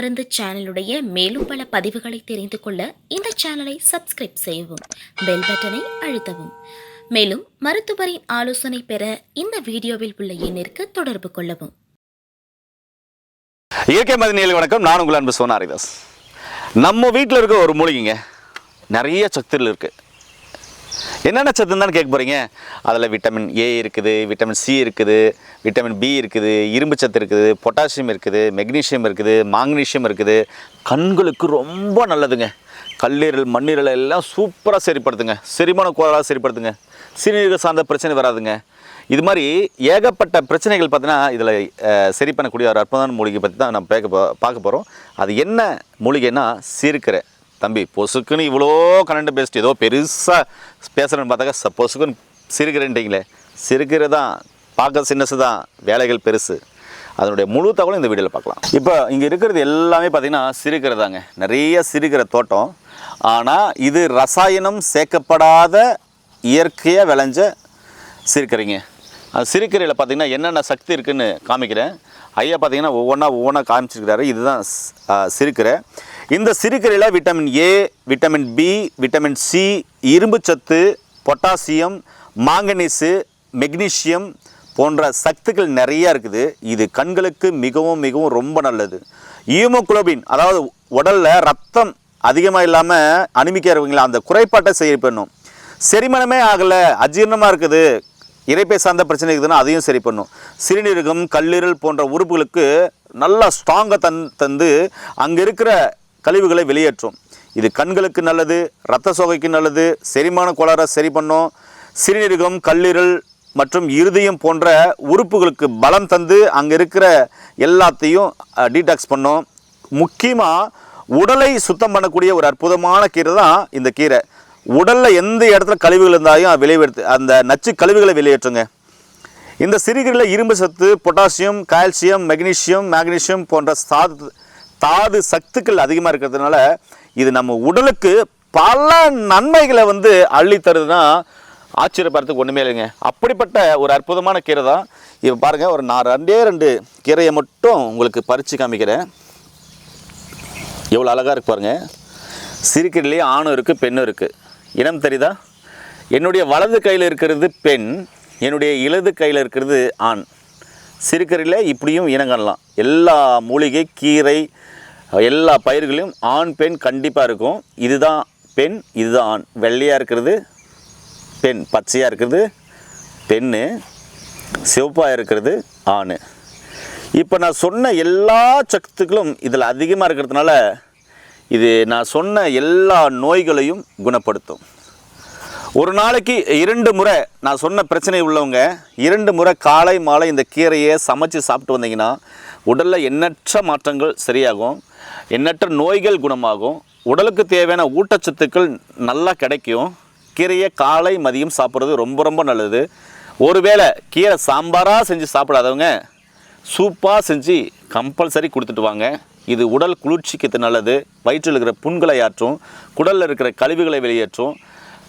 மருந்து சேனலுடைய மேலும் பல பதிவுகளை தெரிந்து கொள்ள இந்த சேனலை சப்ஸ்கிரைப் செய்யவும் பெல் பட்டனை அழுத்தவும். மேலும் மருத்துவரின் ஆலோசனை பெற இந்த வீடியோவில் உள்ள எண்ணிற்கு தொடர்பு கொள்ளவும். இயற்கை மதிநிலை வணக்கம். நான் உங்கள் அன்பு சோனாரிதாஸ். நம்ம வீட்டில் இருக்க ஒரு மூலிகைங்க நிறைய சத்துகள் இருக்குது என்னென்ன சத்துன்னு தான் கேட்க போகிறீங்க அதில் விட்டமின் ஏ இருக்குது விட்டமின் சி இருக்குது விட்டமின் பி இருக்குது இரும்பு சத்து இருக்குது பொட்டாசியம் இருக்குது மெக்னீஷியம் இருக்குது மாங்னீஷியம் இருக்குது. கண்களுக்கு ரொம்ப நல்லதுங்க. கல்லீரல் மண்ணீரல் எல்லாம் சூப்பராக சரிப்படுத்துங்க. செரிமான கோளாக சரிப்படுத்துங்க. சிறுநீரக சார்ந்த பிரச்சனை வராதுங்க. இது மாதிரி ஏகப்பட்ட பிரச்சனைகள் பார்த்தீங்கன்னா இதில் சரி பண்ணக்கூடிய ஒரு அற்புதமான மூலிகை பற்றி தான் நம்ம பார்க்க போ பார்க்க போகிறோம் அது என்ன மூலிகைன்னா சீர்க்கரை தம்பி பொசுக்குன்னு இவ்வளோ கரண்ட் பேஸ்ட் ஏதோ பெருசாக பேசுகிறேன்னு பார்த்தாக்கா ச பொசுக்குன்னு சிரிக்கிறேன்ட்டிங்களே. சிறுக்கிற தான் பார்க்க சின்னசு தான் வேலைகள் பெருசு. அதனுடைய முழு தகவலும் இந்த வீடியோவில் பார்க்கலாம். இப்போ இங்கே இருக்கிறது எல்லாமே பார்த்தீங்கன்னா சிறுக்கிறதாங்க நிறைய சிறுக்கிற தோட்டம். ஆனால் இது ரசாயனம் சேர்க்கப்படாத இயற்கையாக விளைஞ்ச சிறுக்கரைங்க அந்த சிறுக்கிறையில் பார்த்திங்கன்னா என்னென்ன சக்தி இருக்குன்னு காமிக்கிறேன். ஐயா பார்த்தீங்கன்னா ஒவ்வொன்றா ஒவ்வொன்றா காமிச்சிருக்கிறாரு. இதுதான் சிரிக்கிற. இந்த சிறுக்கரையில் vitamin A vitamin B vitamin C இரும்பு சத்து பொட்டாசியம் மாங்கனீஸு மெக்னீஷியம் போன்ற சத்துக்கள் நிறையா இருக்குது. இது கண்களுக்கு மிகவும் மிகவும் ரொம்ப நல்லது. ஈமோகுளோபின் அதாவது உடலில் ரத்தம் அதிகமாக இல்லாமல் அனிமிக்கா இருக்கீங்களா அந்த குறைபாட்டை சரி பண்ணும் செரிமணமே ஆகலை அஜீரணமாக இருக்குது. இறைப்பை சார்ந்த பிரச்சனை இருக்குதுன்னா அதையும் சரி பண்ணும் சிறுநீரகம் கல்லீரல் போன்ற உறுப்புகளுக்கு நல்லா ஸ்ட்ராங்காக தன் தந்து அங்கே இருக்கிற கழிவுகளை வெளியேற்றும். இது கண்களுக்கு நல்லது இரத்த சோகைக்கு நல்லது செரிமான கோளாறை சரி பண்ணும். சிறுநீரகம் கல்லீரல் மற்றும் இருதயம் போன்ற உறுப்புகளுக்கு பலம் தந்து அங்கே இருக்கிற எல்லாத்தையும் டீடாக்ஸ் பண்ணும். முக்கியமாக உடலை சுத்தம் பண்ணக்கூடிய ஒரு அற்புதமான கீரை தான் இந்த கீரை. உடலில் எந்த இடத்துல கழிவுகள் இருந்தாலும் விளைவெடுத்து அந்த நச்சு கழிவுகளை வெளியேற்றுங்க. இந்த சிறுகீரையில் இரும்பு சத்து பொட்டாசியம் கால்சியம் மெக்னீஷியம் மேக்னீசியம் போன்ற சாது தாது சத்துக்கள் அதிகமாக இருக்கிறதுனால இது நம்ம உடலுக்கு பல நன்மைகளை வந்து அள்ளி தருதுன்னா ஆச்சரியப்படுறதுக்கு ஒன்றுமே இல்லைங்க. அப்படிப்பட்ட ஒரு அற்புதமான கீரை தான். இப்போ பாருங்கள் ஒரு நான் ரெண்டே ரெண்டு கீரையை மட்டும் உங்களுக்கு பறித்து காமிக்கிறேன். எவ்வளோ அழகாக இருக்கு பாருங்கள் சிறுக்கீரையிலேயே ஆணும் இருக்குது பெண்ணும் இருக்குது இனம் தெரியுதா? என்னுடைய வலது கையில் இருக்கிறது பெண் என்னுடைய இடது கையில் இருக்கிறது ஆண். சிறுக்கரையில் இப்படியும் இனம் எல்லா மூலிகை கீரை எல்லா பயிர்களையும் ஆண் பெண் கண்டிப்பாக இருக்கும். இதுதான் பெண் இதுதான் ஆண். வெள்ளையாக இருக்கிறது பெண். பச்சையாக இருக்கிறது பெண்ணு. சிவப்பாக இருக்கிறது ஆண். இப்போ நான் சொன்ன எல்லா சத்துக்களும் இதில் அதிகமாக இருக்கிறதுனால இது நான் சொன்ன எல்லா நோய்களையும் குணப்படுத்தும். ஒரு நாளைக்கு இரண்டு முறை நான் சொன்ன பிரச்சனை உள்ளவங்க இரண்டு முறை காலை மாலை இந்த கீரையை சமைச்சு சாப்பிட்டு வந்தீங்கன்னா உடலில் எண்ணற்ற மாற்றங்கள் சரியாகும். எண்ணற்ற நோய்கள் குணமாகும். உடலுக்கு தேவையான ஊட்டச்சத்துக்கள் நல்லா கிடைக்கும். கீரையை காலை மதியம் சாப்பிட்றது ரொம்ப ரொம்ப நல்லது. ஒருவேளை கீரை சாம்பாராக செஞ்சு சாப்பிடாதவங்க சூப்பாக செஞ்சு கம்பல்சரி கொடுத்துட்டு வாங்க. இது உடல் குளிர்ச்சிக்கு நல்லது. வயிற்றில் இருக்கிற புண்களை ஆற்றும் குடலில் இருக்கிற கழிவுகளை வெளியேற்றும்.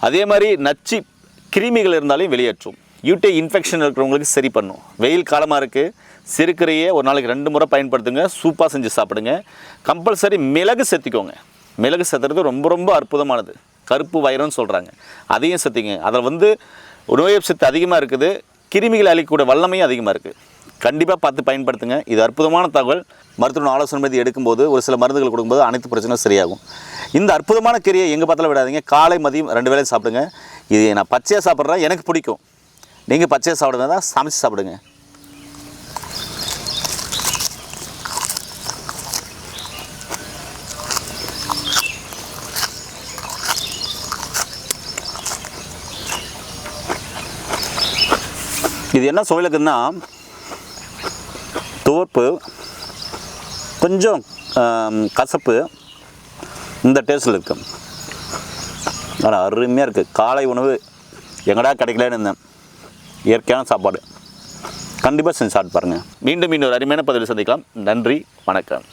அதே மாதிரி நச்சு கிருமிகள் இருந்தாலும் வெளியேற்றும். யூட்டை இன்ஃபெக்ஷன் இருக்கிறவங்களுக்கு சரி பண்ணும். வெயில் காலமாக இருக்குது சிறுக்கரையே ஒரு நாளைக்கு ரெண்டு முறை பயன்படுத்துங்க சூப்பாக செஞ்சு சாப்பிடுங்க. கம்பல்சரி மிளகு சேர்த்திக்கோங்க மிளகு சேர்த்துறது ரொம்ப ரொம்ப அற்புதமானது. கருப்பு வைரம்னு சொல்கிறாங்க அதையும் சேர்த்திங்க அதில் வந்து நோய் சத்து சக்தி அதிகமாக இருக்குது. கிருமிகளை அழிக்கக்கூடிய வல்லமையும் அதிகமாக இருக்குது கண்டிப்பாக பார்த்து பயன்படுத்துங்க. இது அற்புதமான தகவல். மருத்துவ ஆலோசனை மீது எடுக்கும்போது ஒரு சில மருந்துகள் கொடுக்கும்போது அனைத்து பிரச்சனையும் சரியாகும். இந்த அற்புதமான கீரையை எங்கே பார்த்தாலும் விடாதீங்க. காலை மதியம் ரெண்டு வேளையும் சாப்பிடுங்க. இது நான் பச்சையாக சாப்பிட்றேன். எனக்கு பிடிக்கும். நீங்கள் பச்சையாக சாப்பிடுங்க தான் சமைச்சு சாப்பிடுங்க. இது என்ன சுவையிலக்குன்னா துவர்ப்பு கொஞ்சம் கசப்பு இந்த டேஸ்ட்டில் இருக்கு. ஆனால் அருமையாக இருக்குது காலை உணவு எங்கடா கிடைக்கலன்னு இருந்தேன். இயற்கையான சாப்பாடு. கண்டிப்பாக செஞ்சு சாப்பிட்டு பாருங்கள் மீண்டும் இன்னொரு அருமையான பதிவில் சந்திக்கலாம். நன்றி வணக்கம்.